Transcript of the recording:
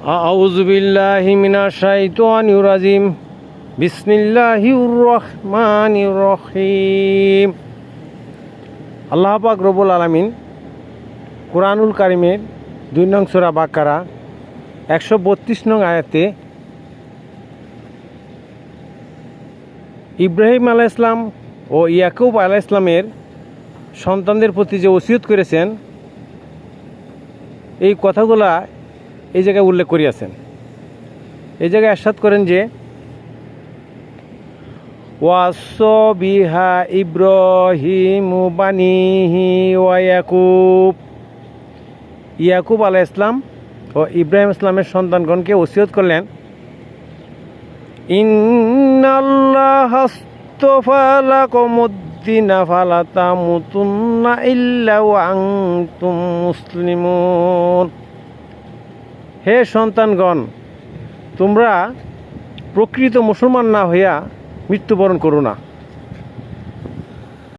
আউজবিল্লাহিমিনাশাইতানিম বিসমিল্লাহিউর রহমান আল্লাহ রবুল আলমিন কোরআনুল কারিমের দুই নং সুরা বাকারা একশো বত্রিশ নং আয়াতে ইব্রাহিম আলাহ ইসলাম ও ইয়াকুব আলাহ ইসলামের সন্তানদের প্রতি যে ওসিয়ত করেছেন, এই কথাগুলা এই জায়গায় উল্লেখ করিয়াছেন এই জায়গায় আশ্বাদ করেন যে ওয়াস বিহা ইব্রাহিম বানিহি ওয়াকুব ইয়াকুব। আলাহ ইসলাম ও ইব্রাহিম ইসলামের সন্তানগণকে ওসিয়ত করলেন, ইন্নাল্লাহ ইল্লা মুসলিমুন। হে সন্তানগণ তোমরা প্রকৃত মুসলমান না হইয়া মৃত্যুবরণ করো না।